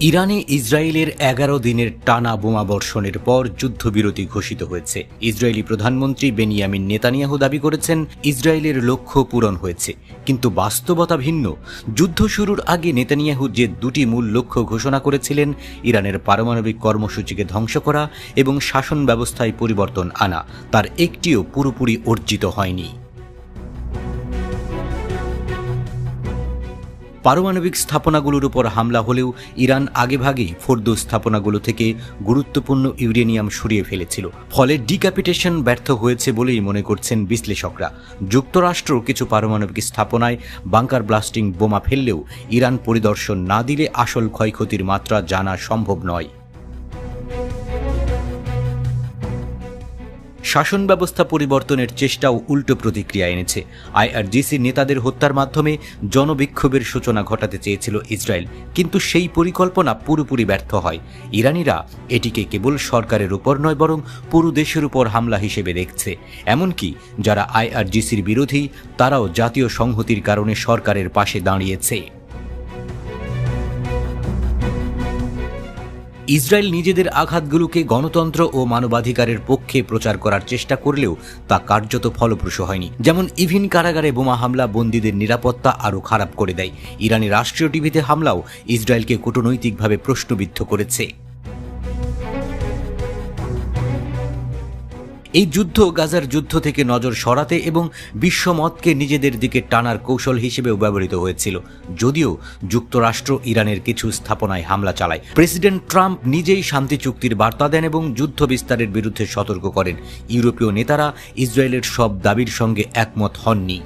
ইরানে ইসরায়েলের এগারো দিনের টানা বোমাবর্ষণের পর যুদ্ধবিরতি ঘোষিত হয়েছে। ইসরায়েলি প্রধানমন্ত্রী বেনিয়ামিন নেতানিয়াহু দাবি করেছেন, ইসরায়েলের লক্ষ্য পূরণ হয়েছে। কিন্তু বাস্তবতা ভিন্ন। যুদ্ধ শুরুর আগে নেতানিয়াহু যে দুটি মূল লক্ষ্য ঘোষণা করেছিলেন, ইরানের পারমাণবিক কর্মসূচিকে ধ্বংস করা এবং শাসন ব্যবস্থায় পরিবর্তন আনা, তার একটিও পুরোপুরি অর্জিত হয়নি। পারমাণবিক স্থাপনাগুলোর উপর হামলা হলেও ইরান আগেভাগেই ফোর্দো স্থাপনাগুলো থেকে গুরুত্বপূর্ণ ইউরেনিয়াম সরিয়ে ফেলেছিল। ফলে ডিক্যাপিটেশন ব্যর্থ হয়েছে বলেই মনে করছেন বিশ্লেষকরা। যুক্তরাষ্ট্র কিছু পারমাণবিক স্থাপনায় বাংকার ব্লাস্টিং বোমা ফেললেও ইরান পরিদর্শন না দিলে আসল ক্ষয়ক্ষতির মাত্রা জানা সম্ভব নয়। শাসন ব্যবস্থা পরিবর্তনের চেষ্টাও উল্টো প্রতিক্রিয়া এনেছে। আইআরজিসি নেতাদের হত্যার মাধ্যমে জনবিক্ষোভের সূচনা ঘটাতে চেয়েছিল ইসরায়েল, কিন্তু সেই পরিকল্পনা পুরোপুরি ব্যর্থ হয়। ইরানিরা এটিকে কেবল সরকারের উপর নয়, বরং পুরো দেশের উপর হামলা হিসেবে দেখছে। এমনকি যারা আইআরজিসির বিরোধী, তারাও জাতীয় সংহতির কারণে সরকারের পাশে দাঁড়িয়েছে। ইসরায়েল নিজেদের আঘাতগুলোকে গণতন্ত্র ও মানবাধিকারের পক্ষে প্রচার করার চেষ্টা করলেও তা কার্যত ফলপ্রসূ হয়নি। যেমন ইভিন কারাগারে বোমা হামলা বন্দীদের নিরাপত্তা আরও খারাপ করে দেয়। ইরানি রাষ্ট্রীয় টিভিতে হামলাও ইসরায়েলকে কূটনৈতিকভাবে প্রশ্নবিদ্ধ করেছে। এই যুদ্ধ গাজার যুদ্ধ থেকে নজর সরাতে এবং বিশ্বমতকে নিজেদের দিকে টানার কৌশল হিসেবেও ব্যবহৃত হয়েছিল, যদিও যুক্তরাষ্ট্র ইরানের কিছু স্থাপনায় হামলা চালায়। প্রেসিডেন্ট ট্রাম্প নিজেই শান্তি চুক্তির বার্তা দেন এবং যুদ্ধ বিস্তারের বিরুদ্ধে সতর্ক করেন। ইউরোপীয় নেতারা ইসরায়েলের সব দাবির সঙ্গে একমত হননি।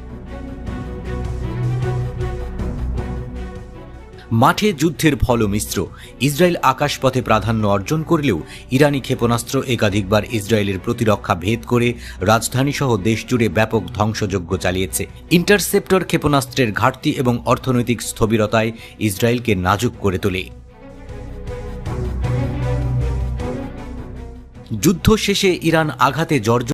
মাঠে যুদ্ধের ফল মিশ্র ইসরায়েল আকাশপথে প্রাধান্য অর্জন করলেও ইরানি ক্ষেপণাস্ত্র একাধিকবার ইসরায়েলের প্রতিরক্ষা ভেদ করে রাজধানীসহ দেশ জুড়ে ব্যাপক ধ্বংসযজ্ঞ চালিয়েছে। ইন্টারসেপ্টর ক্ষেপণাস্ত্রের ঘাটতি এবং অর্থনৈতিক স্থবিরতায় ইসরায়েলকে নাজুক করে তোলে। যুদ্ধ শেষে ইরান আঘাতে জর্জরিত